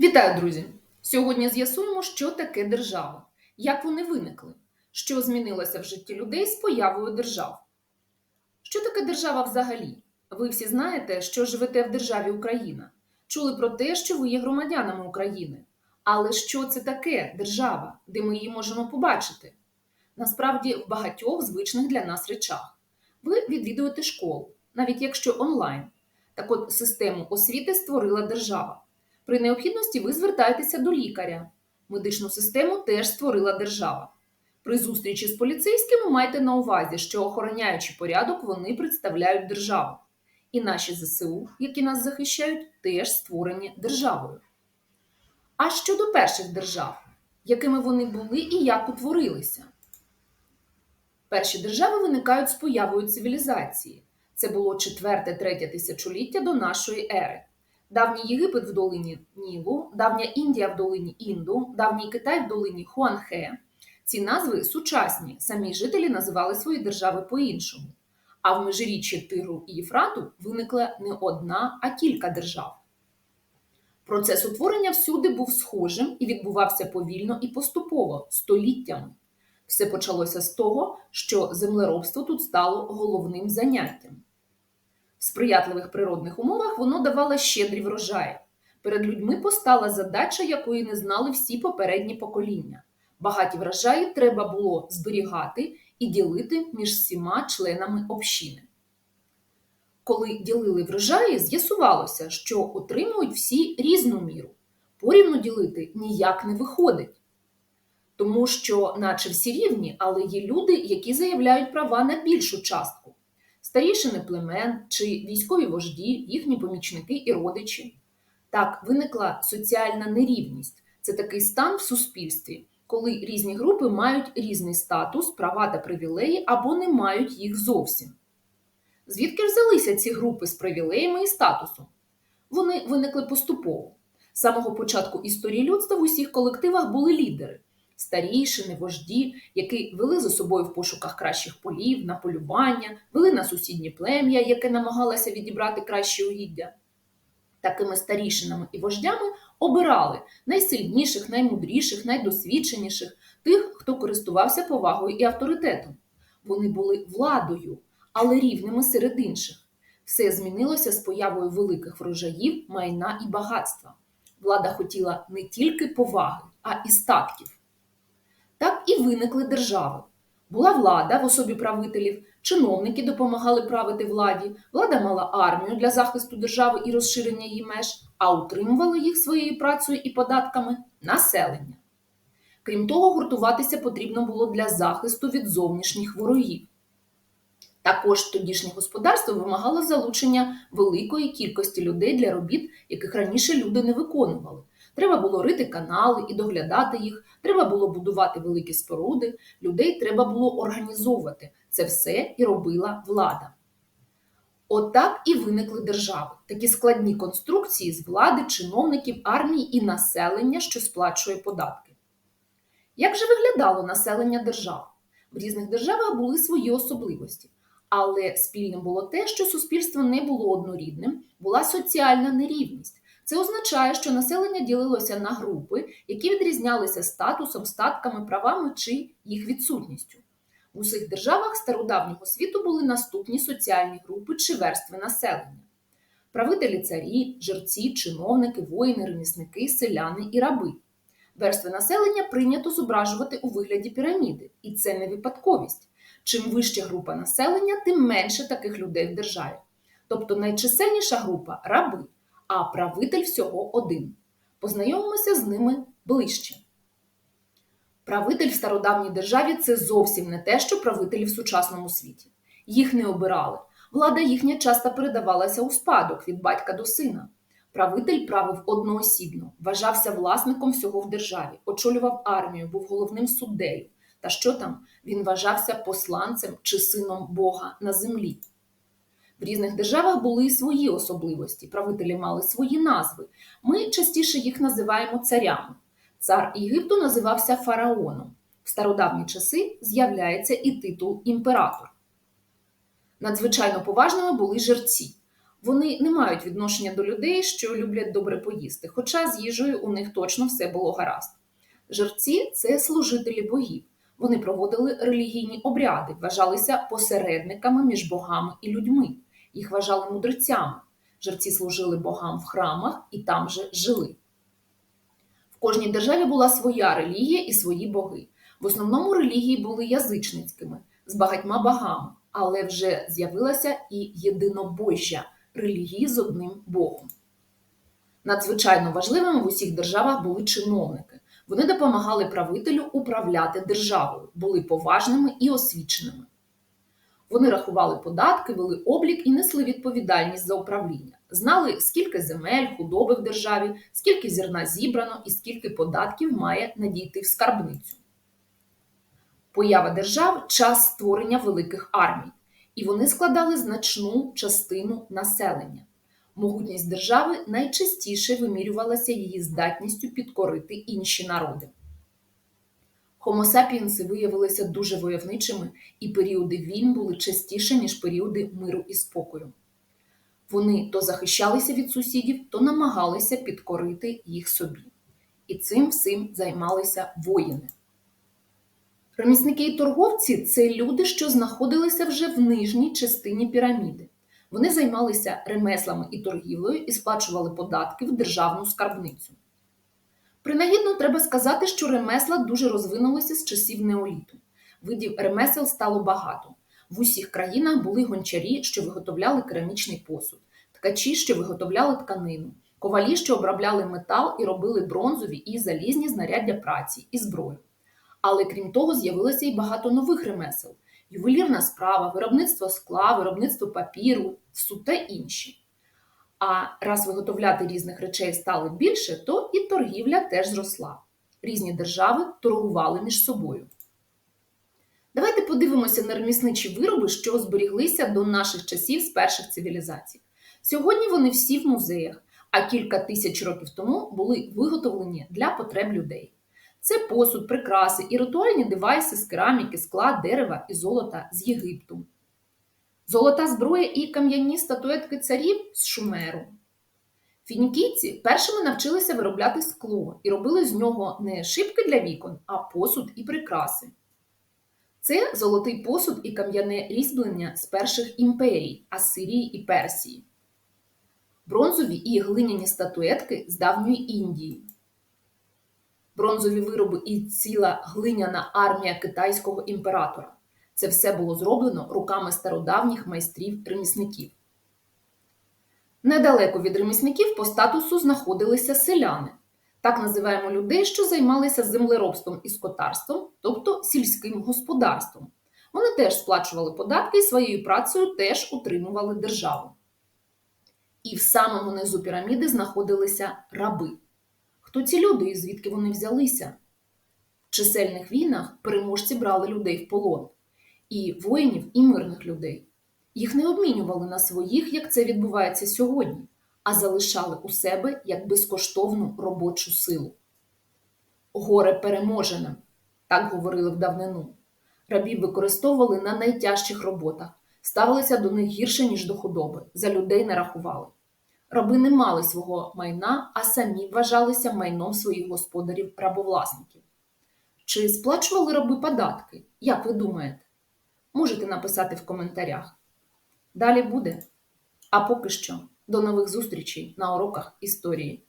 Вітаю, друзі! Сьогодні з'ясуємо, що таке держава, як вони виникли, що змінилося в житті людей з появою держав. Що таке держава взагалі? Ви всі знаєте, що живете в державі Україна, чули про те, що ви є громадянами України. Але що це таке держава, де ми її можемо побачити? Насправді, в багатьох звичних для нас речах. Ви відвідуєте школу, навіть якщо онлайн. Так от систему освіти створила держава. При необхідності ви звертаєтеся до лікаря. Медичну систему теж створила держава. При зустрічі з поліцейськими майте на увазі, що охороняючи порядок, вони представляють державу. І наші ЗСУ, які нас захищають, теж створені державою. А щодо перших держав, якими вони були і як утворилися? Перші держави виникають з появою цивілізації. Це було 4-3 тисячоліття до нашої ери. Давній Єгипет в долині Нілу, давня Індія в долині Інду, давній Китай в долині Хуанхе. Ці назви сучасні, самі жителі називали свої держави по-іншому. А в межиріччі Тигру і Єфрату виникла не одна, а кілька держав. Процес утворення всюди був схожим і відбувався повільно і поступово, століттями. Все почалося з того, що землеробство тут стало головним заняттям. Сприятливих природних умовах воно давало щедрі врожаї. Перед людьми постала задача, якої не знали всі попередні покоління. Багаті врожаї треба було зберігати і ділити між всіма членами общини. Коли ділили врожаї, з'ясувалося, що отримують всі різну міру. Порівну ділити ніяк не виходить. Тому що, наче всі рівні, але є люди, які заявляють права на більшу частку старішини племен чи військові вожді, їхні помічники і родичі. Так виникла соціальна нерівність це такий стан в суспільстві, коли різні групи мають різний статус, права та привілеї або не мають їх зовсім. Звідки взялися ці групи з привілеями і статусом? Вони виникли поступово. З самого початку історії людства в усіх колективах були лідери старішини, вожді, які вели за собою в пошуках кращих полів, на полювання, вели на сусіднє плем'я, яке намагалося відібрати кращі угіддя. Такими старішинами і вождями обирали найсильніших, наймудріших, найдосвідченіших, тих, хто користувався повагою і авторитетом. Вони були владою, але рівними серед інших. Все змінилося з появою великих врожаїв, майна і багатства. Влада хотіла не тільки поваги, а і статків. Виникли держави. Була влада в особі правителів, чиновники допомагали правити владі, влада мала армію для захисту держави і розширення її меж, а утримувало їх своєю працею і податками населення. Крім того, гуртуватися потрібно було для захисту від зовнішніх ворогів. Також тодішнє господарство вимагало залучення великої кількості людей для робіт, яких раніше люди не виконували. Треба було рити канали і доглядати їх, треба було будувати великі споруди, людей треба було організовувати. Це все і робила влада. Отак і виникли держави, такі складні конструкції з влади, чиновників, армії і населення, що сплачує податки. Як же виглядало населення держав? В різних державах були свої особливості, але спільним було те, що суспільство не було однорідним, була соціальна нерівність. Це означає, що населення ділилося на групи, які відрізнялися статусом, статками, правами чи їх відсутністю. В усіх державах стародавнього світу були наступні соціальні групи чи верстви населення: правителі царі, жерці, чиновники, воїни, ремісники, селяни і раби. Верстви населення прийнято зображувати у вигляді піраміди, і це не випадковість. Чим вища група населення, тим менше таких людей в державі. Тобто найчисельніша група раби а правитель всього один. Познайомимося з ними ближче. Правитель в стародавній державі це зовсім не те, що правителі в сучасному світі. Їх не обирали. Влада їхня часто передавалася у спадок від батька до сина. Правитель правив одноосібно, вважався власником всього в державі, очолював армію, був головним суддею. Та що там він вважався посланцем чи сином Бога на землі. В різних державах були і свої особливості, правителі мали свої назви. Ми частіше їх називаємо царями. Цар Єгипту називався фараоном. В стародавні часи з'являється і титул імператор. Надзвичайно поважними були жерці. Вони не мають відношення до людей, що люблять добре поїсти, хоча з їжею у них точно все було гаразд. Жерці це служителі богів. Вони проводили релігійні обряди, вважалися посередниками між богами і людьми. Їх вважали мудрецями. Жерці служили богам в храмах і там же жили. В кожній державі була своя релігія і свої боги. В основному релігії були язичницькими з багатьма богами, але вже з'явилася і єдинобожжя релігії з одним богом. Надзвичайно важливими в усіх державах були чиновники. Вони допомагали правителю управляти державою, були поважними і освіченими. Вони рахували податки, вели облік і несли відповідальність за управління. Знали, скільки земель, худоби в державі, скільки зерна зібрано і скільки податків має надійти в скарбницю. Поява держав час створення великих армій, і вони складали значну частину населення. Могутність держави найчастіше вимірювалася її здатністю підкорити інші народи. Homo виявилися дуже войовничими, і періоди війн були частіше, ніж періоди миру і спокою. Вони то захищалися від сусідів, то намагалися підкорити їх собі. І цим всім займалися воїни. Ремісники і торговці це люди, що знаходилися вже в нижній частині піраміди. Вони займалися ремеслами і торгівлею і сплачували податки в державну скарбницю. Принагідно треба сказати, що ремесла дуже розвинулися з часів неоліту. Видів ремесел стало багато. В усіх країнах були гончарі, що виготовляли керамічний посуд, ткачі, що виготовляли тканину, ковалі, що обробляли метал і робили бронзові і залізні знаряддя праці і зброю. Але крім того, з'явилося і багато нових ремесел: ювелірна справа, виробництво скла, виробництво папіру, суд та інші. А раз виготовляти різних речей стало більше, то і торгівля теж зросла. Різні держави торгували між собою. Давайте подивимося на ремісничі вироби, що зберіглися до наших часів з перших цивілізацій. Сьогодні вони всі в музеях, а кілька тисяч років тому були виготовлені для потреб людей. Це посуд, прикраси і ритуальні девайси з кераміки, скла, дерева і золота з Єгипту. Золота зброя і кам'яні статуетки царів з Шумеру. Фінікійці першими навчилися виробляти скло і робили з нього не шибки для вікон, а посуд і прикраси. Це золотий посуд і кам'яне різьблення з перших імперій Асирії і Персії, бронзові і глиняні статуетки з давньої Індії, бронзові вироби і ціла глиняна армія китайського імператора. Це все було зроблено руками стародавніх майстрів-ремісників. Недалеко від ремісників по статусу знаходилися селяни. Так називаємо людей, що займалися землеробством і скотарством, тобто сільським господарством. Вони теж сплачували податки і своєю працею теж утримували державу. І в самому низу піраміди знаходилися раби. Хто ці люди і звідки вони взялися? В чисельних війнах переможці брали людей в полон і воїнів, і мирних людей. Їх не обмінювали на своїх, як це відбувається сьогодні, а залишали у себе як безкоштовну робочу силу. Горе переможеним, так говорили в давнину. Рабів використовували на найтяжчих роботах, ставилися до них гірше, ніж до худоби, за людей не рахували. Раби не мали свого майна, а самі вважалися майном своїх господарів рабовласників. Чи сплачували раби податки? Як ви думаєте? Можете написати в коментарях. Далі буде. А поки що, до нових зустрічей на уроках історії.